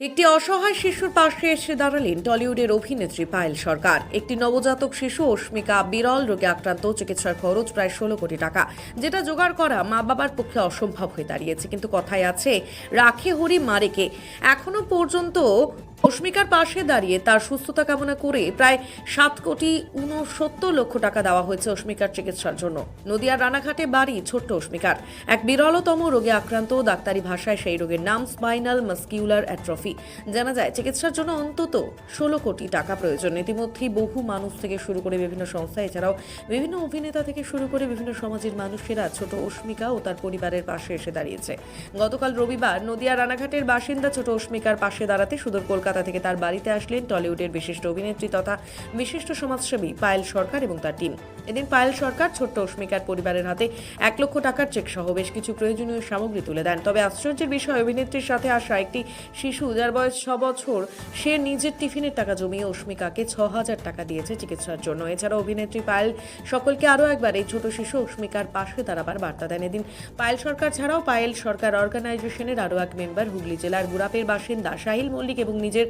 একটি অসহায় শিশুর পাশে এসে দাঁড়ালেন টলিউডের অভিনেত্রী পায়েল সরকার। একটি নবজাতক শিশু অস্মিকা বিরল রোগে আক্রান্ত, চিকিৎসার খরচ প্রায় ষোলো কোটি টাকা। যেটা জোগাড় করা মা বাবার পক্ষে অসম্ভব হয়ে দাঁড়িয়েছে। কিন্তু কথায় আছে, রাখে হরি মারেকে। এখনও পর্যন্ত অস্মিকার পাশে দাঁড়িয়ে তার সুস্থতা কামনা করে প্রায় সাত কোটি উনসত্তর লক্ষ টাকা দেওয়া হয়েছে অস্মিকার চিকিৎসার জন্য। নদিয়ার রানাঘাটে বাড়ি ছোট্ট অস্মিকার। এক বিরলতম রোগে আক্রান্ত ডাক্তারি ভাষায় সেই রোগের নাম স্পাইনাল মাস্কিউলার অ্যাট্রফি। জানা যায়, চিকিৎসার জন্য অন্তত ষোলো কোটি টাকা প্রয়োজন। ইতিমধ্যেই বহু মানুষ থেকে শুরু করে বিভিন্ন সংস্থা, এছাড়াও বিভিন্ন অভিনেতা থেকে শুরু করে বিভিন্ন সমাজের মানুষেরা ছোট অস্মিকা ও তার পরিবারের পাশে এসে দাঁড়িয়েছে। গতকাল রবিবার নদিয়া রানাঘাটের বাসিন্দা ছোট অস্মিকার পাশে দাঁড়াতে সুদূর কলকাতা থেকে তার বাড়িতে আসলেন টলিউডের বিশিষ্ট অভিনেত্রী তথা বিশিষ্ট সমাজসেবী পায়েল সরকার এবং তার টিম। এদিন পায়েল সরকার ছোট্ট অস্মিকার পরিবারের হাতে এক লক্ষ টাকার চেক সহ বেশ কিছু প্রয়োজনীয় সামগ্রী তুলে দেন। তবে আশ্চর্যের বিষয়, অভিনেত্রীর সাথে আসা একটি শিশু, যার বয়স ছ বছর, সে নিজের টিফিনের টাকা জমিয়ে অস্মিকাকে ছ হাজার টাকা দিয়েছে চিকিৎসার জন্য। এছাড়া অভিনেত্রী পায়েল সকলকে আরও একবার এই ছোট শিশু অস্মিকার পাশে দাঁড়াবার বার্তা দেন। এদিন পায়েল সরকার ছাড়াও পায়েল সরকার অর্গানাইজেশনের আরও এক মেম্বার হুগলি জেলার গুরাপের বাসিন্দা সাহিল মল্লিক এবং নিজের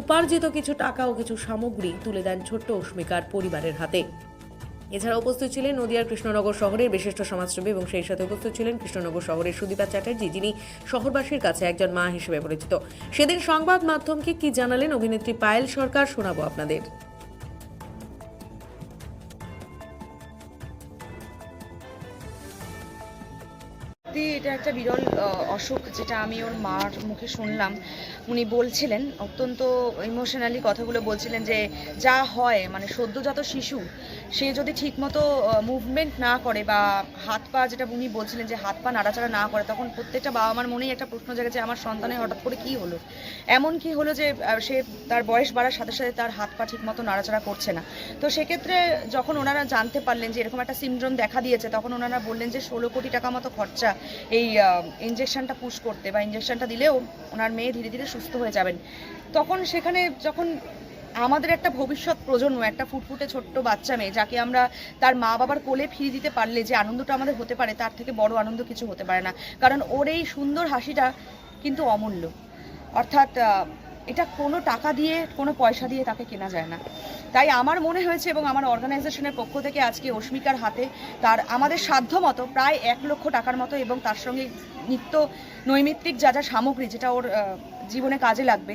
উপার্জিত কিছু টাকা ও কিছু সামগ্রী তুলে দেন ছোট্ট অস্মিকার পরিবারের হাতে। এছাড়া উপস্থিত ছিলেন নদিয়ার কৃষ্ণনগর শহরের বিশিষ্ট সমাজসেবী এবং সেই সাথে উপস্থিত ছিলেন কৃষ্ণনগর শহরের সুদীপা চ্যাটার্জি, যিনি শহরবাসীর কাছে একজন মা হিসেবে পরিচিত। সেদিন সংবাদ মাধ্যমকে কি জানালেন অভিনেত্রী পায়েল সরকার শোনাবো আপনাদের। এটা একটা বিরল অসুখ যেটা আমি ওর মার মুখে শুনলাম। উনি বলছিলেন, অত্যন্ত ইমোশনালি কথাগুলো বলছিলেন যে যা হয় মানে সদ্যজাত শিশু, সে যদি ঠিকমতো মুভমেন্ট না করে বা হাত পা যেটা উনি বলছিলেন যে হাত পা নাড়াচাড়া না করে, তখন প্রত্যেকটা বাবা মার মনেই একটা প্রশ্ন জাগে যে আমার সন্তানের হঠাৎ করে কি হলো? এমন কি হলো যে সে তার বয়স বাড়ার সাথে সাথে তার হাত পা ঠিকমতো নাড়াচাড়া করছে না। তো সেক্ষেত্রে যখন ওনারা জানতে পারলেন যে এরকম একটা সিন্ড্রোম দেখা দিয়েছে, তখন ওনারা বললেন যে ষোলো কোটি টাকা মতো খরচা এই ইঞ্জেকশনটা পুশ করতে বা ইঞ্জেকশানটা দিলেও ওনার মেয়ে ধীরে ধীরে সুস্থ হয়ে যাবেন। তখন সেখানে যখন আমাদের একটা ভবিষ্যৎ প্রজন্ম, একটা ফুটফুটে ছোট্ট বাচ্চা মেয়ে, যাকে আমরা তার মা বাবার কোলে ফিরিয়ে দিতে পারলে যে আনন্দটা আমাদের হতে পারে, তার থেকে বড় আনন্দ কিছু হতে পারে না। কারণ ওর এই সুন্দর হাসিটা কিন্তু অমূল্য। অর্থাৎ এটা কোনো টাকা দিয়ে, কোনো পয়সা দিয়ে তাকে কেনা যায় না। তাই আমার মনে হয়েছে এবং আমার অর্গানাইজেশনের পক্ষ থেকে আজকে অস্মিকার হাতে তার আমাদের সাধ্য মতো প্রায় এক লক্ষ টাকার মতো এবং তার সঙ্গে নিত্য নৈমিত্তিক যা যা সামগ্রী যেটা ওর জীবনে কাজে লাগবে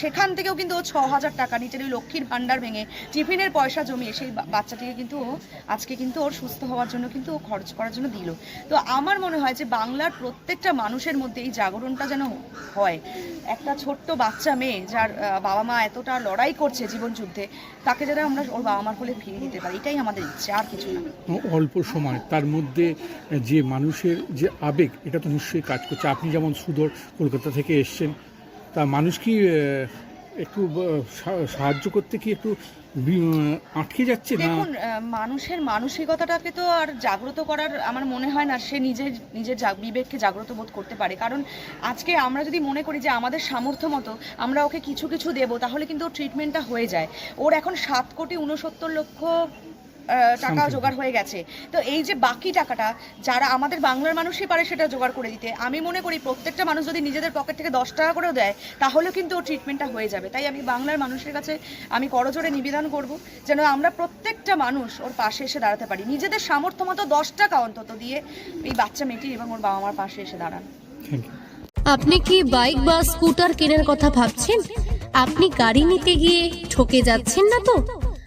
সেখান থেকেও কিন্তু ও ছ হাজার টাকা নিজের ওই লক্ষ্মীর ভাণ্ডার ভেঙে টিফিনের পয়সা জমিয়ে সেই বাচ্চাটিকে কিন্তু ও আজকে কিন্তু ওর সুস্থ হওয়ার জন্য কিন্তু ও খরচ করার জন্য দিল। তো আমার মনে হয় যে বাংলার প্রত্যেকটা মানুষের মধ্যে এই জাগরণটা যেন হয়। একটা ছোট্ট বাচ্চা মেয়ে যার বাবা মা এতটা লড়াই করছে জীবন যুদ্ধে, তাকে যেন আমরা ওর বাবা মার কোলে ফিরিয়ে দিতে পারি। এটাই আমাদের ইচ্ছে, আর কিছু না। অল্প সময়, তার মধ্যে যে মানুষের যে আবেগ, এটা তো নিশ্চয়ই কাজ করছে। আপনি যেমন সুদর কলকাতা থেকে এসছেন তা মানুষ কি একটু সাহায্য করতে কি একটু আটকে যাচ্ছে দেখুন মানুষের মানসিকতাটাকে তো আর জাগ্রত করার আমার মনে হয় না সে নিজের নিজের বিবেককে জাগ্রত বোধ করতে পারে। কারণ আজকে আমরা যদি মনে করি যে আমাদের সামর্থ্য মতো আমরা ওকে কিছু কিছু দেব, তাহলে কিন্তু ট্রিটমেন্টটা হয়ে যায়। ওর এখন সাত কোটি উনসত্তর লক্ষ টাকা জোগাড় হয়ে গেছে। তো এই যে বাকি টাকাটা যারা আমাদের বাংলার মানুষই পারে সেটা জোগাড় করে দিতে আমি মনে করি প্রত্যেকটা মানুষ যদি নিজেদের পকেট থেকে দশ টাকা করেও দেয় তাহলেও কিন্তু ওর ট্রিটমেন্টটা হয়ে যাবে। তাই আমি বাংলার মানুষের কাছে আমি করজোরে নিবেদন করব যেন আমরা প্রত্যেকটা মানুষ ওর পাশে এসে দাঁড়াতে পারি। নিজেদের সামর্থ্য মতো দশ টাকা অন্তত দিয়ে এই বাচ্চা মেয়েটি এবং ওর বাবা মার পাশে এসে দাঁড়ান। আপনি কি বাইক বা স্কুটার কেনার কথা ভাবছেন? আপনি গাড়ি নিতে গিয়ে ঠকে যাচ্ছেন না তো?